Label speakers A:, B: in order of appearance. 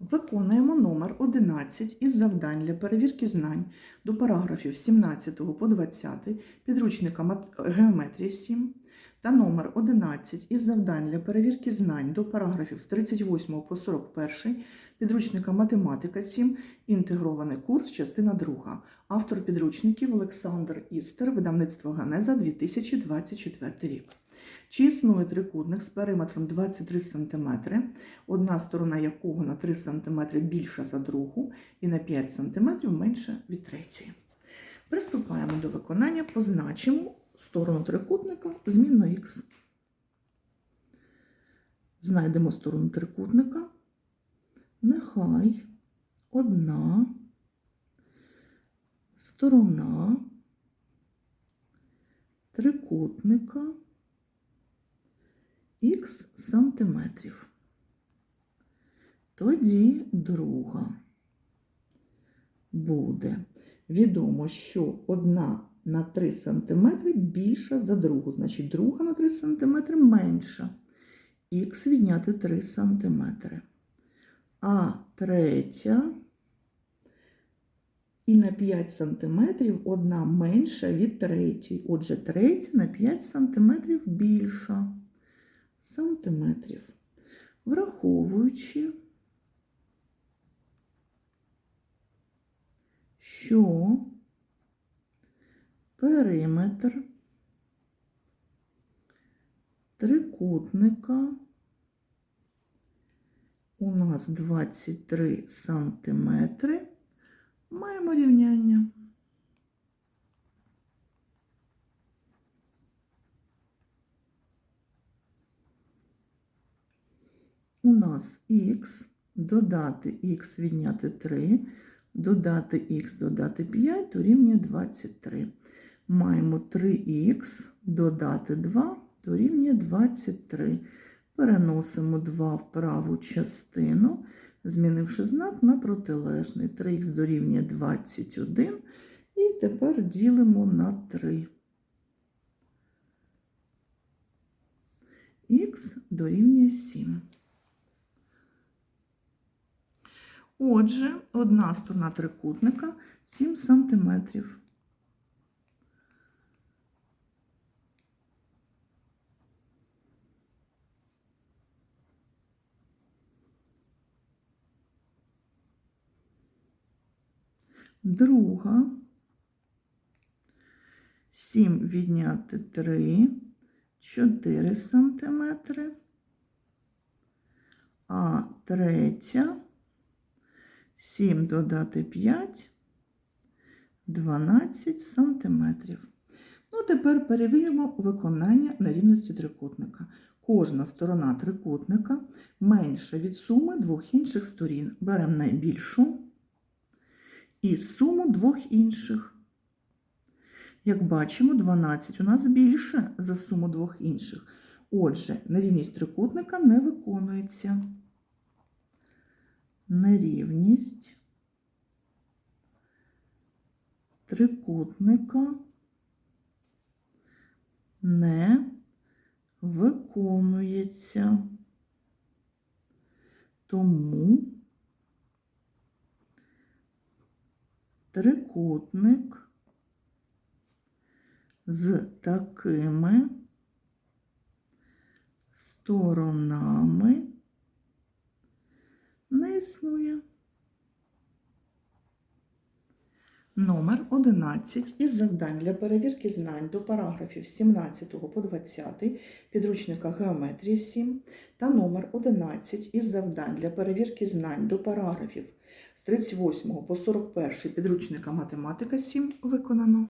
A: Виконуємо номер 11 із завдань для перевірки знань до параграфів 17 по 20 підручника Геометрія 7 та номер 11 із завдань для перевірки знань до параграфів з 38 по 41 підручника Математика 7 інтегрований курс, частина 2. Автор підручників Олександр Істер, видавництво Ганеза 2024 рік. Чи існує трикутник з периметром 23 см, одна сторона якого на 3 см більша за другу і на 5 см менша від третьої. Приступаємо до виконання, позначимо сторону трикутника змінно х. Знайдемо сторону трикутника. Нехай одна сторона трикутника х сантиметрів. Тоді друга буде. Відомо, що одна на 3 см більша за другу, значить друга на 3 см менша. Х відняти 3 см. А третя і на 5 см одна менша від третьої. Отже, третя на 5 см більша сантиметрів. Враховуючи, що периметр трикутника у нас 23 сантиметри, маємо рівняння. У нас х, додати х відняти 3, додати х, додати 5 дорівнює 23. Маємо 3х, додати 2 дорівнює 23. Переносимо 2 в праву частину, змінивши знак на протилежний. 3х дорівнює 21. І тепер ділимо на 3. Х дорівнює 7. Отже, одна сторона трикутника 7 сантиметрів. Друга 7 відняти 3, 4 сантиметри. А третя 7 додати 5, 12 сантиметрів. Ну, тепер перевіримо виконання на рівності трикутника. Кожна сторона трикутника менша від суми двох інших сторін. Беремо найбільшу і суму двох інших. Як бачимо, 12 у нас більше за суму двох інших. Отже, нерівність трикутника не виконується. Нерівність трикутника не виконується. Тому трикутник з такими сторонами існує. Номер 11 із завдань для перевірки знань до параграфів 17 по 20 підручника Геометрія 7 та номер 11 із завдань для перевірки знань до параграфів з 38 по 41 підручника Математика 7 виконано.